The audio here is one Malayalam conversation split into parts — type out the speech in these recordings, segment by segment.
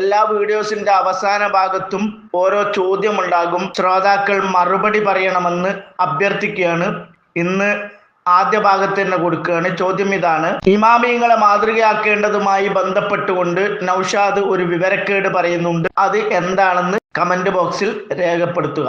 എല്ലാ വീഡിയോസിന്റെ അവസാന ഭാഗത്തും ഓരോ ചോദ്യമുണ്ടാകും. ശ്രോതാക്കൾ മറുപടി പറയണമെന്ന് അഭ്യർത്ഥിക്കുകയാണ്. ഇന്ന് ആദ്യ ഭാഗത്ത് തന്നെ കൊടുക്കുകയാണ്. ചോദ്യം ഇതാണ്. ഇമാമിയങ്ങളെ മാതൃകയാക്കേണ്ടതുമായി ബന്ധപ്പെട്ടുകൊണ്ട് നൌഷാദ് ഒരു വിവരക്കേട് പറയുന്നുണ്ട്. അത് എന്താണെന്ന് കമന്റ് ബോക്സിൽ രേഖപ്പെടുത്തുക.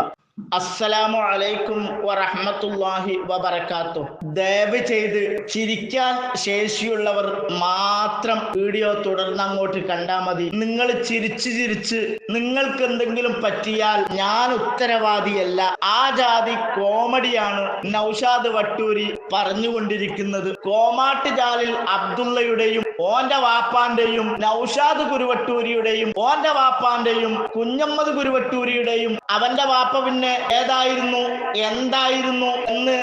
അസ്സലാമു അലൈക്കും വറഹ്മത്തുള്ളാഹി വബർക്കാത്തു ദയവ് ചെയ്ത് ചിരിക്കാൻ ശേഷിയുള്ളവർ മാത്രം വീഡിയോ തുടർന്ന് അങ്ങോട്ട് കണ്ടാൽ മതി. നിങ്ങൾ ചിരിച്ച് ചിരിച്ച് നിങ്ങൾക്ക് എന്തെങ്കിലും പറ്റിയാൽ ഞാൻ ഉത്തരവാദിയല്ല. ആ ജാതി കോമഡിയാണ് നൗഷാദ് വട്ടൂരി പറഞ്ഞുകൊണ്ടിരിക്കുന്നത്. കോമാട്ട് ജാലിൽ അബ്ദുള്ളയുടെയും ഓന്റെ വാപ്പാന്റെയും നൌഷാദ് കുരുവട്ടൂരിയുടെയും ഓന്റെ വാപ്പാന്റെയും കുഞ്ഞമ്മദ് കുരുവട്ടൂരിയുടെയും അവന്റെ വാപ്പ പിന്നെ ഏതായിരുന്നു എന്തായിരുന്നു എന്ന്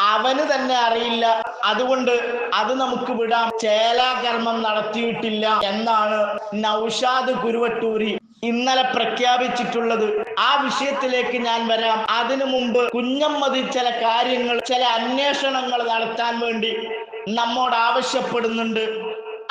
അവന് തന്നെ അറിയില്ല. അതുകൊണ്ട് അത് നമുക്ക് വിടാം. ചേലാകർമ്മം നടത്തിയിട്ടില്ല എന്നാണ് നൌഷാദ് കുരുവട്ടൂരി ഇന്നലെ പ്രഖ്യാപിച്ചിട്ടുള്ളത്. ആ വിഷയത്തിലേക്ക് ഞാൻ വരാം. അതിനു മുമ്പ് കുഞ്ഞമ്മതി ചില കാര്യങ്ങൾ ചില അന്വേഷണങ്ങൾ നടത്താൻ വേണ്ടി നമ്മോട് ആവശ്യപ്പെടുന്നുണ്ട്.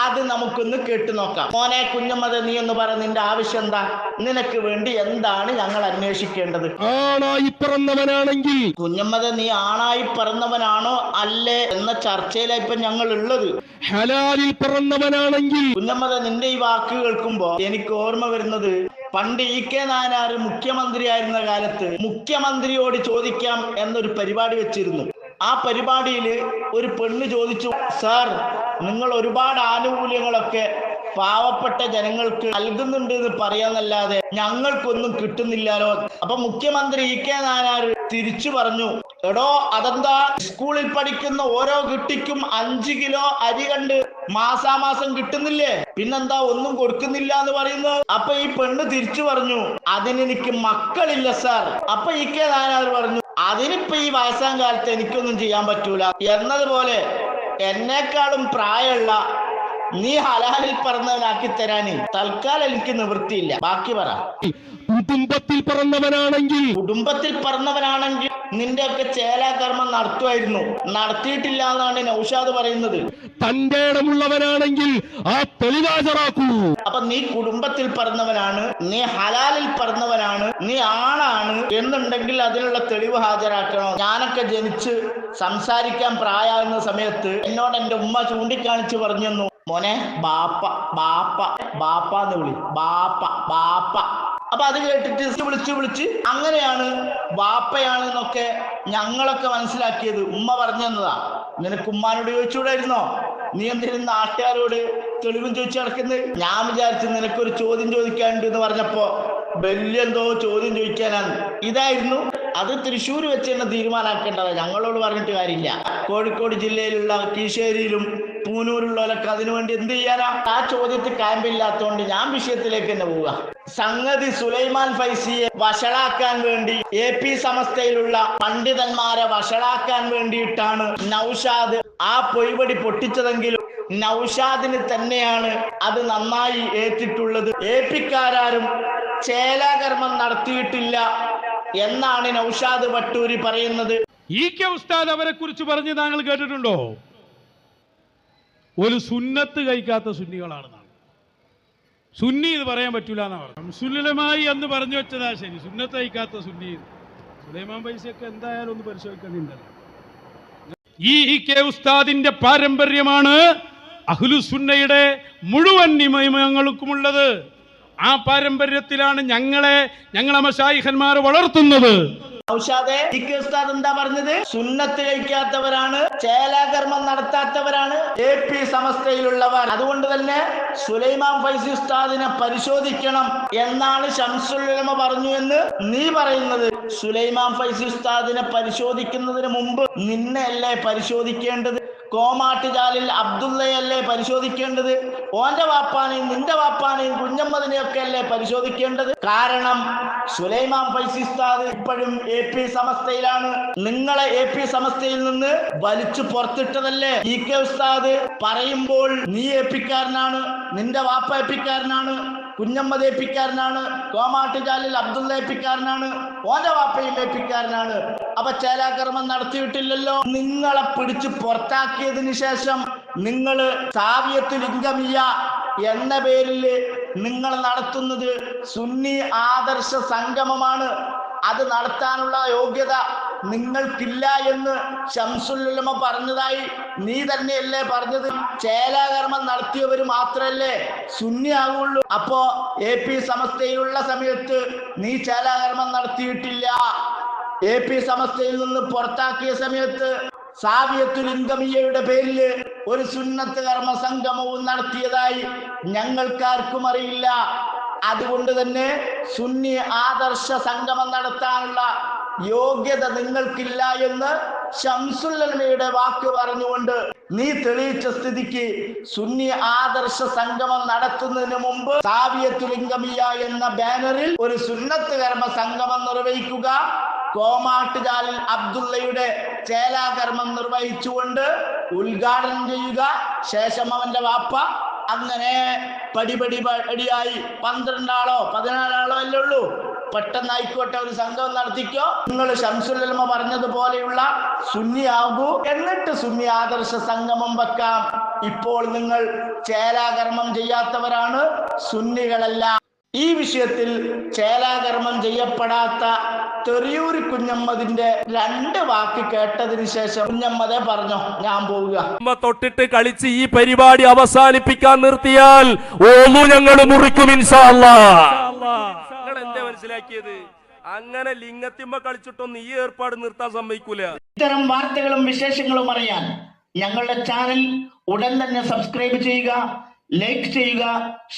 അത് നമുക്കൊന്ന് കേട്ടു നോക്കാം. മോനെ കുഞ്ഞമ്മത് നീ ഒന്ന് പറ നിന്റെ ആവശ്യം എന്താ? നിനക്ക് വേണ്ടി എന്താണ് ഞങ്ങൾ അന്വേഷിക്കേണ്ടത്? ആണായി പറന്നവനാണെങ്കിൽ കുഞ്ഞമ്മത് നീ ആണായി പിറന്നവനാണോ അല്ലേ എന്ന ചർച്ചയിലാ ഇപ്പൊ ഞങ്ങൾ ഉള്ളത് ഹലാലിൽ പിറന്നവനാണെങ്കിൽ കുഞ്ഞമ്മത് നിന്റെ ഈ വാക്ക് കേൾക്കുമ്പോ എനിക്ക് ഓർമ്മ വരുന്നത് പണ്ട് ഇ കെ നായനാർ മുഖ്യമന്ത്രിയായിരുന്ന കാലത്ത് മുഖ്യമന്ത്രിയോട് ചോദിക്കാം എന്നൊരു പരിപാടി വെച്ചിരുന്നു. ആ പരിപാടിയിൽ ഒരു പെണ്ണ് ചോദിച്ചു സാർ നിങ്ങൾ ഒരുപാട് ആനുകൂല്യങ്ങളൊക്കെ പാവപ്പെട്ട ജനങ്ങൾക്ക് നൽകുന്നുണ്ട് എന്ന് പറയാന്നല്ലാതെ ഞങ്ങൾക്കൊന്നും കിട്ടുന്നില്ലല്ലോ. അപ്പൊ മുഖ്യമന്ത്രി ഇ കെ നായനാർ തിരിച്ചു പറഞ്ഞു എടോ അതെന്താ? സ്കൂളിൽ പഠിക്കുന്ന ഓരോ കുട്ടിക്കും അഞ്ച് കിലോ അരി കണ്ട് മാസാമാസം കിട്ടുന്നില്ലേ? പിന്നെന്താ ഒന്നും കൊടുക്കുന്നില്ല എന്ന് പറയുന്നത്? അപ്പൊ ഈ പെണ്ണ് തിരിച്ചു പറഞ്ഞു അതിനെനിക്ക് മക്കളില്ല സാർ. അപ്പൊ ഇ കെ നായനാർ പറഞ്ഞു അതിനിപ്പോ ഈ വയസ്സാം കാലത്ത് എനിക്കൊന്നും ചെയ്യാൻ പറ്റൂല. എന്നതുപോലെ എന്നെക്കാളും പ്രായമുള്ള നീ ഹലാലിൽ പറഞ്ഞവനാക്കി തരാൻ തൽക്കാലം എനിക്ക് നിവൃത്തിയില്ല. ബാക്കി പറ. കുടുംബത്തിൽ പറന്നവനാണെങ്കിൽ കുടുംബത്തിൽ പറഞ്ഞവനാണെങ്കിൽ നിന്റെ ഒക്കെ ചേലാകർമ്മം നടത്തുമായിരുന്നു. നടത്തിയിട്ടില്ല എന്നാണ് നൗഷാദ് പറയുന്നത്. തന്റെ ഇടമുള്ളവനാണെങ്കിൽ ആ തെളിവാചറാക്കൂ അപ്പൊ നീ കുടുംബത്തിൽ പറഞ്ഞവനാണ് നീ ഹലാലിൽ പറഞ്ഞവനാണ് നീ ആണാണ് എന്നുണ്ടെങ്കിൽ അതിനുള്ള തെളിവ് ഹാജരാക്കണം. ഞാനൊക്കെ ജനിച്ച് സംസാരിക്കാൻ പ്രായമാകുന്ന സമയത്ത് എന്നോട് എന്റെ ഉമ്മ ചൂണ്ടിക്കാണിച്ച് പറഞ്ഞു മോനെ ബാപ്പ ബാപ്പ ബാപ്പ എന്ന് വിളി. ബാപ്പ ബാപ്പ. അപ്പൊ അത് കേട്ടിട്ട് വിളിച്ച് വിളിച്ച് അങ്ങനെയാണ് വാപ്പയാണ് എന്നൊക്കെ ഞങ്ങളൊക്കെ മനസ്സിലാക്കിയത്. ഉമ്മ പറഞ്ഞു തന്നതാ. നിനക്ക് ഉമ്മാനോട് ചോദിച്ചുകൂടായിരുന്നോ? നീ എന്തിനും നാട്ടുകാരോട് തെളിവും ചോദിച്ചു നടക്കുന്നത് ഞാൻ വിചാരിച്ചു നിനക്കൊരു ചോദ്യം ചോദിക്കാനുണ്ട് എന്ന് പറഞ്ഞപ്പോ വലിയ എന്തോ ചോദ്യം ചോദിക്കാനാണ്. ഇതായിരുന്നു. അത് തൃശ്ശൂർ വെച്ച് തന്നെ തീരുമാനാക്കേണ്ടതാ. ഞങ്ങളോട് പറഞ്ഞിട്ട് കാര്യമില്ല. കോഴിക്കോട് ജില്ലയിലുള്ള കീശേരിയിലും പൂനൂരുള്ളവരൊക്കെ അതിനുവേണ്ടി എന്ത് ചെയ്യാനാ? ആ ചോദ്യത്തിൽ ക്യാമ്പില്ലാത്തതുകൊണ്ട് ഞാൻ വിഷയത്തിലേക്ക് തന്നെ പോവുക. സംഗതി സുലൈമാൻ ഫൈസിയെ വഷളാക്കാൻ വേണ്ടി എ പി സമസ്തയിലുള്ള പണ്ഡിതന്മാരെ വഷളാക്കാൻ വേണ്ടിയിട്ടാണ് നൌഷാദ് ആ പൊയ്വടി പൊട്ടിച്ചതെങ്കിലും നൌഷാദിന് തന്നെയാണ് അത് നന്നായി ഏറ്റിട്ടുള്ളത്. എ പിക്കാരും ചേലാകർമ്മം നടത്തിയിട്ടില്ല എന്നാണ് നൌഷാദ് വട്ടൂരി പറയുന്നത്. ഈ കെ ഉസ്താദ് അവരെ കുറിച്ച് പറഞ്ഞ് താങ്കൾ കേട്ടിട്ടുണ്ടോ? ഒരു സുന്നത്ത് കഴിക്കാത്ത സുന്നികളാണെന്നാണ്. സുന്നി എന്ന് പറയാൻ പറ്റൂല എന്നാ പറഞ്ഞു സുല്ലമായി എന്ന് പറഞ്ഞു വെച്ചതാ ശരി. സുന്നത്ത് കഴിക്കാത്ത സുന്നി. സുലൈമാൻ പൈസയൊക്കെ എന്തായാലും ഒന്ന് പരിശോധിക്കുന്നുണ്ടല്ലോ ഈ കെ ഉസ്താദിന്റെ പാരമ്പര്യമാണ് അഹ്ലുസുന്നയുടെ മുഴുവൻ നിയമങ്ങൾക്കുമുള്ളത് ആ പാരമ്പര്യത്തിലാണ് ഞങ്ങളെ ഞങ്ങളെ മഷായിഖന്മാർ വളർത്തുന്നത്. ഔഷാദെ ഇ കെ ഉസ്താദ് എന്താ പറഞ്ഞത്? സുന്നത്ത് കഴിക്കാത്തവരാണ് ചേലാകർമ്മം നടത്താത്തവരാണ് എ പി സമസ്തയിലുള്ളവർ. അതുകൊണ്ട് തന്നെ സുലൈമാൻ ഫൈസി ഉസ്താദിനെ പരിശോധിക്കണം എന്നാണ് ഷംസുല്ലമ പറഞ്ഞു എന്ന് നീ പറയുന്നത്. സുലൈമാൻ ഫൈസി ഉസ്താദിനെ പരിശോധിക്കുന്നതിന് മുമ്പ് നിന്നെ അല്ലേ പരിശോധിക്കേണ്ടത്? കോമാട്ടുചാലിൽ അബ്ദുള്ളയല്ലേ പരിശോധിക്കേണ്ടത്? ഓന്റെ വാപ്പാനെയും നിന്റെ വാപ്പാനെയും കുഞ്ഞമ്മതിനെയൊക്കെ അല്ലേ പരിശോധിക്കേണ്ടത്? കാരണം സുലൈമാൻ ഫൈസിസ്താദ് ഇപ്പോഴും എ പി സമസ്തയിലാണ്. നിങ്ങളെ എ പി സമസ്തയിൽ നിന്ന് വലിച്ചു പുറത്തിട്ടതല്ലേ? ഇ കെ ഉസ്താദ് പറയുമ്പോൾ നീ എ പിക്കാരനാണ് നിന്റെ വാപ്പ എ പിക്കാരനാണ് കുഞ്ഞമ്മദ് തോമാട്ടുചാലിൽ അബ്ദുള്ള എ പിക്കാരനാണ് ഓന്റെ വാപ്പയും അപ്പൊ ചേലാകർമ്മം നടത്തിയിട്ടില്ലല്ലോ? നിങ്ങളെ പിടിച്ച് പുറത്താക്കിയതിന് ശേഷം നിങ്ങൾ കാവ്യത്തിൽ ലിംഗമില്ല എന്ന പേരിൽ നിങ്ങൾ നടത്തുന്നത് സുന്നി ആദർശ സംഗമമാണ്. അത് നടത്താനുള്ള യോഗ്യത നിങ്ങൾക്കില്ല എന്ന് ഷംസുല്ലുലമ പറഞ്ഞതായി നീ തന്നെയല്ലേ പറഞ്ഞത്? ചേലാകർമ്മം നടത്തിയവർ മാത്രല്ലേ സുന്നി ആകുള്ളൂ അപ്പോ എ പി സമസ്തയിലുള്ള സമയത്ത് നീ ചേലാകർമ്മം നടത്തിയിട്ടില്ല. എ പി സമസ്തയിൽ നിന്ന് പുറത്താക്കിയ സമയത്ത് സാവിയത്തുൽ ഇൻകമിയയുടെ പേരിൽ ഒരു സുന്നത്ത് കർമ്മ സംഗമവും നടത്തിയതായി ഞങ്ങൾക്കാർക്കും അറിയില്ല. അതുകൊണ്ട് തന്നെ സുന്നി ആദർശ സംഗമം നടത്താനുള്ള യോഗ്യത നിങ്ങൾക്കില്ല എന്ന് ഷംസുല്ലമയുടെ വാക്ക് പറഞ്ഞുകൊണ്ട് നീ തെളിയിച്ച സ്ഥിതിക്ക് സുന്നി ആദർശ സംഗമം നടത്തുന്നതിന് മുമ്പ് സാവിയത്തുലിംഗമിയ എന്ന ബാനറിൽ ഒരു സുന്നത്ത് കർമ്മ സംഗമം നിർവഹിക്കുക. കോമാട്ടുകാലിൽ അബ്ദുള്ളയുടെ ചേലാകർമ്മം നിർവഹിച്ചുകൊണ്ട് ഉദ്ഘാടനം ചെയ്യുക. ശേഷം അവന്റെ വാപ്പ അങ്ങനെ പടിപടി പടിയായി പന്ത്രണ്ടാളോ പതിനാലാളോ അല്ലേ ഉള്ളൂ. പെട്ടെന്നായിക്കോട്ടെ ഒരു സംഘം നടത്തിക്കോ. നിങ്ങൾ ഷംസുല്ലമ പറഞ്ഞതുപോലെയുള്ള സുന്നിയാകൂ. എന്നിട്ട് സുന്നി ആദർശ സംഗമം വെക്കാം. ഇപ്പോൾ നിങ്ങൾ ചേലാകർമ്മം ചെയ്യാത്തവരാണ് സുന്നികളല്ല. ഈ വിഷയത്തിൽ ചേലാകർമ്മം ചെയ്യപ്പെടാത്ത തെറിയൂരി കുഞ്ഞമ്മതിന്റെ രണ്ട് വാക്ക് കേട്ടതിന് ശേഷം കുഞ്ഞമ്മതെ പറഞ്ഞു ഞാൻ പോവുക. തൊട്ടിട്ട് കളിച്ച് ഈ പരിപാടി അവസാനിപ്പിക്കാൻ നിർത്തിയാൽ ഓമു ഞങ്ങൾ മുറിക്കും എന്താ മനസ്സിലാക്കിയത്. അങ്ങനെ ലിംഗത്തിമ്മ കളിച്ചിട്ടൊന്നും ഈ ഏർപ്പാട് നിർത്താൻ സമ്മതിക്കൂല. ഇത്തരം വാർത്തകളും വിശേഷങ്ങളും അറിയാൻ ഞങ്ങളുടെ ചാനൽ ഉടൻ തന്നെ സബ്സ്ക്രൈബ് ചെയ്യുക ലൈക്ക് ചെയ്യുക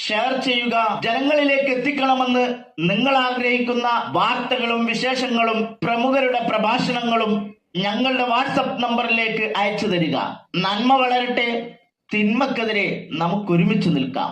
ഷെയർ ചെയ്യുക. ജനങ്ങളിലേക്ക് എത്തിക്കണമെന്ന് നിങ്ങൾ ആഗ്രഹിക്കുന്ന വാർത്തകളും വിശേഷങ്ങളും പ്രമുഖരുടെ പ്രഭാഷണങ്ങളും ഞങ്ങളുടെ വാട്സപ്പ് നമ്പറിലേക്ക് അയച്ചു തരിക. നന്മ വളരട്ടെ തിന്മക്കെതിരെ നമുക്കൊരുമിച്ച് നിൽക്കാം.